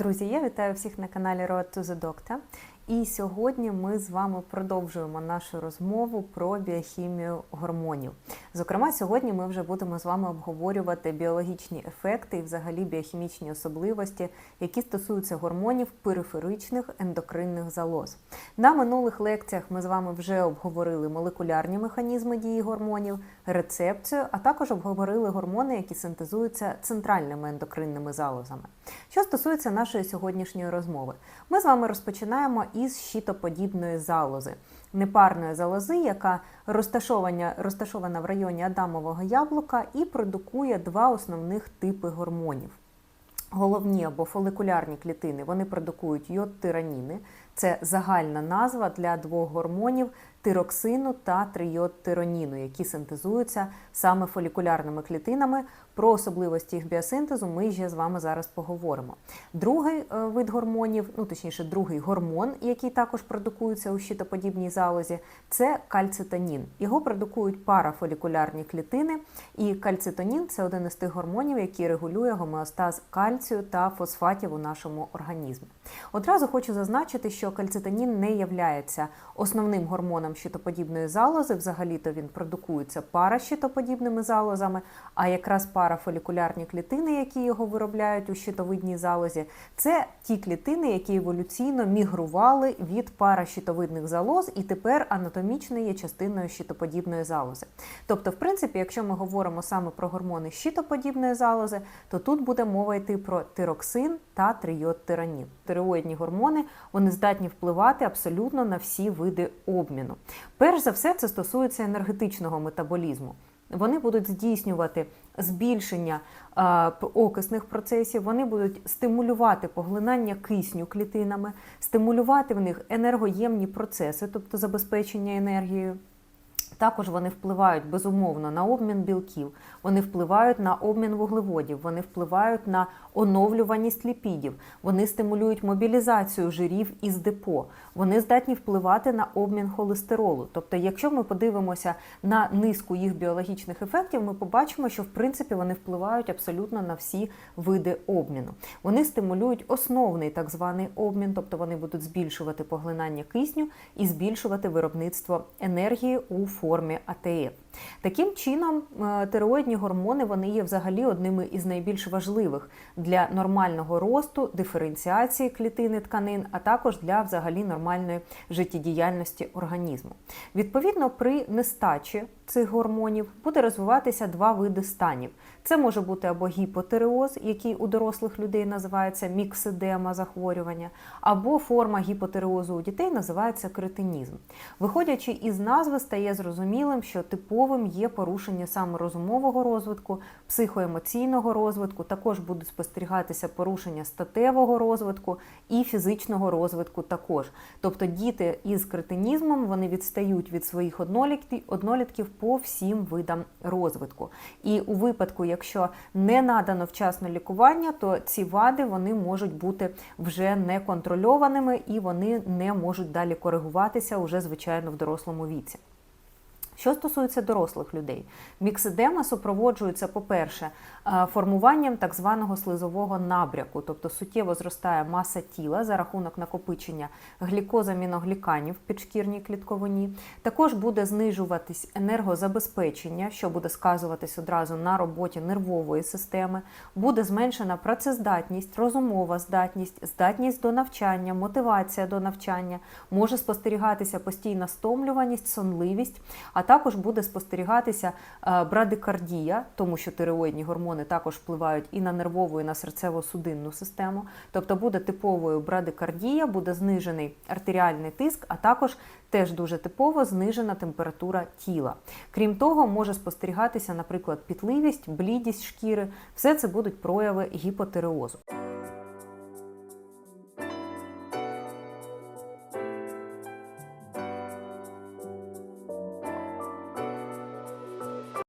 Друзі, я вітаю всіх на каналі Road to the Doctor. І сьогодні ми з вами продовжуємо нашу розмову про біохімію гормонів. Зокрема, сьогодні ми вже будемо з вами обговорювати біологічні ефекти і взагалі біохімічні особливості, які стосуються гормонів периферичних ендокринних залоз. На минулих лекціях ми з вами вже обговорили молекулярні механізми дії гормонів, рецепцію, а також обговорили гормони, які синтезуються центральними ендокринними залозами. Що стосується нашої сьогоднішньої розмови, ми з вами розпочинаємо із щитоподібної залози, непарної залози, яка розташована, в районі Адамового яблука і продукує два основних типи гормонів. Головні або фоликулярні клітини вони продукують йод-тираніни. Це загальна назва для двох гормонів тироксину та трийод-тироніну, які синтезуються саме фолікулярними клітинами. Про особливості їх біосинтезу ми ще з вами зараз поговоримо. Другий е, вид гормонів, ну точніше, другий гормон, який також продукується у щитоподібній залозі, це кальцитонін. Його продукують парафолікулярні клітини, і кальцитонін це один із тих гормонів, який регулює гомеостаз кальцію та фосфатів у нашому організмі. Одразу хочу зазначити, що кальцитонін не являється основним гормоном щитоподібної залози. Взагалі-то він продукується паращитоподібними залозами, а якраз парафолікулярні клітини, які його виробляють у щитовидній залозі, це ті клітини, які еволюційно мігрували від паращитовидних залоз і тепер анатомічно є частиною щитоподібної залози. Тобто, в принципі, якщо ми говоримо саме про гормони щитоподібної залози, то тут буде мова йти про тироксин та трийодтиранін. Тиреоїдні гормони вони здатні впливати абсолютно на всі види обміну. Перш за все, це стосується енергетичного метаболізму. Вони будуть здійснювати збільшення окисних процесів, вони будуть стимулювати поглинання кисню клітинами, стимулювати в них енергоємні процеси, тобто забезпечення енергією. Також вони впливають безумовно на обмін білків, вони впливають на обмін вуглеводів, вони впливають на оновлюваність ліпідів, вони стимулюють мобілізацію жирів із депо, вони здатні впливати на обмін холестеролу. Тобто, якщо ми подивимося на низку їх біологічних ефектів, ми побачимо, що в принципі вони впливають абсолютно на всі види обміну. Вони стимулюють основний так званий обмін, тобто вони будуть збільшувати поглинання кисню і збільшувати виробництво енергії у формі АТФ. Таким чином, е, тиреоїдні гормони вони є взагалі одними із найбільш важливих для нормального росту, диференціації клітини тканин, а також для взагалі нормальної життєдіяльності організму. Відповідно, при нестачі цих гормонів буде розвиватися два види станів. Це може бути або гіпотиреоз, який у дорослих людей називається міксидема захворювання, або форма гіпотиреозу у дітей називається кретинізм. Виходячи із назви, стає зрозумілим, що типовим є порушення саме розумового розвитку, психоемоційного розвитку, також будуть спостерігатися порушення статевого розвитку і фізичного розвитку також. Тобто діти із кретинізмом вони відстають від своїх однолітків по всім видам розвитку. І у випадку, якщо не надано вчасно лікування, то ці вади вони можуть бути вже неконтрольованими і вони не можуть далі коригуватися уже звичайно в дорослому віці. Що стосується дорослих людей, міксидема супроводжується, по-перше, формуванням так званого слизового набряку, тобто суттєво зростає маса тіла за рахунок накопичення глікозаміногліканів в підшкірній клітковині. Також буде знижуватись енергозабезпечення, що буде сказуватись одразу на роботі нервової системи, буде зменшена працездатність, розумова здатність, здатність до навчання, мотивація до навчання, може спостерігатися постійна стомлюваність, сонливість. а також буде спостерігатися е, брадикардія, тому що тиреоїдні гормони також впливають і на нервову, і на серцево-судинну систему. Тобто буде типовою брадикардія, буде знижений артеріальний тиск, а також теж дуже типово знижена температура тіла. Крім того, може спостерігатися, наприклад, пітливість, блідість шкіри. Все це будуть прояви гіпотиреозу.